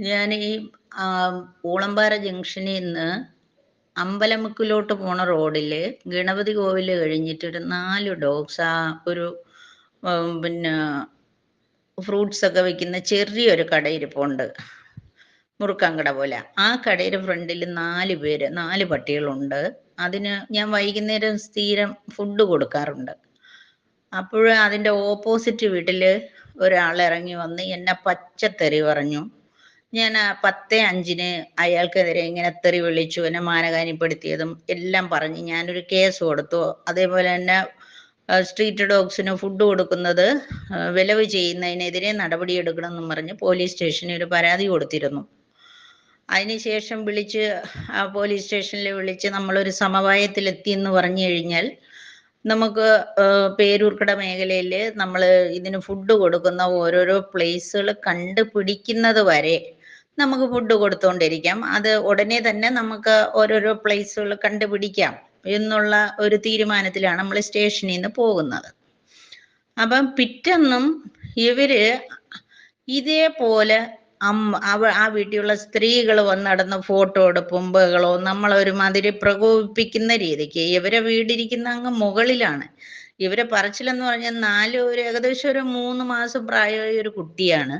ഞാൻ ഈ ആ, ഊളംപാറ ജംഗ്ഷനിൽ നിന്ന് അമ്പലമുക്കിലോട്ട് പോണ റോഡിൽ ഗണപതി കോവിൽ കഴിഞ്ഞിട്ട് നാല് ഡോഗ്സ് ആ ഒരു പിന്നെ ഫ്രൂട്ട്സ് ഒക്കെ വെക്കുന്ന ചെറിയൊരു കടയിരിപ്പുണ്ട്. മുറുക്കാൻ കട പോലെ. ആ കടയുടെ ഫ്രണ്ടിൽ നാല് പേര് നാല് പട്ടികളുണ്ട്. അതിന് ഞാൻ വൈകുന്നേരം സ്ഥിരം ഫുഡ് കൊടുക്കാറുണ്ട്. അപ്പോൾ അതിന്റെ ഓപ്പോസിറ്റ് വീട്ടിൽ ഒരാൾ ഇറങ്ങി വന്ന് എന്നെ പച്ചത്തെറി പറഞ്ഞു. ഞാൻ പത്തേ അഞ്ചിന് അയാൾക്കെതിരെ ഇങ്ങനെ തെറി വിളിച്ചു എന്നെ മാനഹാനിപ്പെടുത്തിയതും എല്ലാം പറഞ്ഞ് ഞാനൊരു കേസ് കൊടുത്തു. അതേപോലെ തന്നെ സ്ട്രീറ്റ് ഡോഗ്സിന് ഫുഡ് കൊടുക്കുന്നത് വിലവ് ചെയ്യുന്നതിനെതിരെ നടപടിയെടുക്കണമെന്നും പറഞ്ഞ് പോലീസ് സ്റ്റേഷനിൽ ഒരു പരാതി കൊടുത്തിരുന്നു. അതിനുശേഷം വിളിച്ച് പോലീസ് സ്റ്റേഷനിൽ വിളിച്ച് നമ്മളൊരു സമവായത്തിലെത്തി എന്ന് പറഞ്ഞു കഴിഞ്ഞാൽ നമുക്ക് പേരൂർക്കട മേഖലയിൽ നമ്മൾ ഇതിന് ഫുഡ് കൊടുക്കുന്ന ഓരോരോ പ്ലേസുകൾ കണ്ടുപിടിക്കുന്നത് വരെ നമുക്ക് ഫുഡ് കൊടുത്തുകൊണ്ടിരിക്കാം അത് ഉടനെ തന്നെ നമുക്ക് ഓരോരോ പ്ലേസുകൾ കണ്ടുപിടിക്കാം എന്നുള്ള ഒരു തീരുമാനത്തിലാണ് നമ്മൾ സ്റ്റേഷനിൽ നിന്ന് പോകുന്നത്. അപ്പം പിറ്റെന്നും ഇവർ ഇതേപോലെ അമ്മ അവ ആ വീട്ടിലുള്ള സ്ത്രീകൾ വന്നടന്ന് ഫോട്ടോ എടുപ്പും ബഹളോ നമ്മളൊരു മാതിരി പ്രകോപിപ്പിക്കുന്ന രീതിക്ക് ഇവരെ വീടിരിക്കുന്ന അങ്ങ് മുകളിലാണ്. ഇവരെ പറച്ചിലെന്ന് പറഞ്ഞാൽ നാല് ഒരു ഏകദേശം ഒരു മൂന്ന് മാസം പ്രായമായ ഒരു കുട്ടിയാണ്.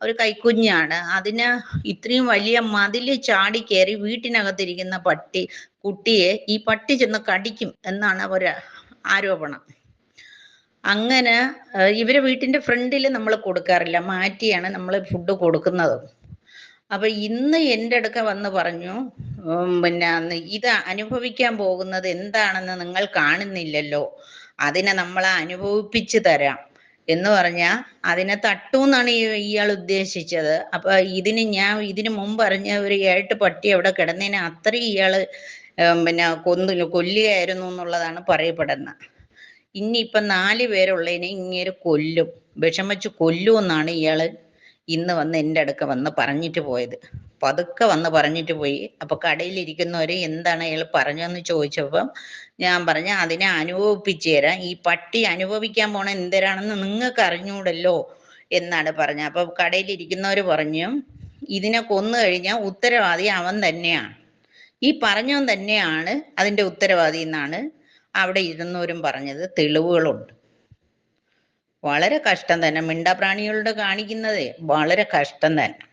ഒരു കൈക്കുഞ്ഞാണ്. അതിന് ഇത്രയും വലിയ മതിൽ ചാടി കയറി വീട്ടിനകത്തിരിക്കുന്ന പട്ടി കുട്ടിയെ ഈ പട്ടി ചെന്ന് കടിക്കും എന്നാണ് ഒരു ആരോപണം. അങ്ങനെ ഇവരെ വീട്ടിന്റെ ഫ്രണ്ടിൽ നമ്മൾ കൊടുക്കാറില്ല. മാറ്റിയാണ് നമ്മൾ ഫുഡ് കൊടുക്കുന്നത്. അപ്പൊ ഇന്ന് എന്റെ അടുക്ക വന്ന് പറഞ്ഞു പിന്നെ ഇത് അനുഭവിക്കാൻ പോകുന്നത് എന്താണെന്ന് നിങ്ങൾ കാണുന്നില്ലല്ലോ. അതിനെ നമ്മൾ അനുഭവിപ്പിച്ചു തരാം. എന്ന് പറഞ്ഞാൽ അതിനെ തട്ടൂന്നാണ് ഇയാൾ ഉദ്ദേശിച്ചത്. അപ്പൊ ഇതിന് ഞാൻ ഇതിന് മുമ്പ് അറിഞ്ഞ ഒരു ഏട്ട് പട്ടി അവിടെ കിടന്നതിനെ അത്രയും ഇയാൾ പിന്നെ കൊന്നു കൊല്ലുകയായിരുന്നു എന്നുള്ളതാണ് പറയപ്പെടുന്നത്. ഇനിയിപ്പം നാല് പേരുള്ളതിനെ ഇങ്ങേര് കൊല്ലും. വിഷം വെച്ച് കൊല്ലുമെന്നാണ് ഇയാൾ ഇന്ന് വന്ന് എന്റെ അടുക്ക വന്ന് പറഞ്ഞിട്ട് പോയത്. പതുക്കെ വന്ന് പറഞ്ഞിട്ട് പോയി. അപ്പൊ കടയിലിരിക്കുന്നവര് എന്താണ് അയാൾ പറഞ്ഞതെന്ന് ചോദിച്ചപ്പം ഞാൻ പറഞ്ഞു അതിനെ അനുഭവിപ്പിച്ചു തരാം. ഈ പട്ടി അനുഭവിക്കാൻ പോണ എന്തരാണെന്ന് നിങ്ങൾക്ക് അറിഞ്ഞൂടല്ലോ എന്നാണ് പറഞ്ഞത്. അപ്പൊ കടയിലിരിക്കുന്നവര് പറഞ്ഞു ഇതിനെ കൊന്നു കഴിഞ്ഞാൽ ഉത്തരവാദി അവൻ തന്നെയാണ്. ഈ പറഞ്ഞവൻ തന്നെയാണ് അതിന്റെ ഉത്തരവാദി എന്നാണ് അവിടെ ഇരുന്നവരും പറഞ്ഞത്. തെളിവുകളുണ്ട്. വളരെ കഷ്ടം തന്നെ. മിണ്ടാപ്രാണികളുടെ കാണിക്കുന്നതേ വളരെ കഷ്ടം തന്നെ.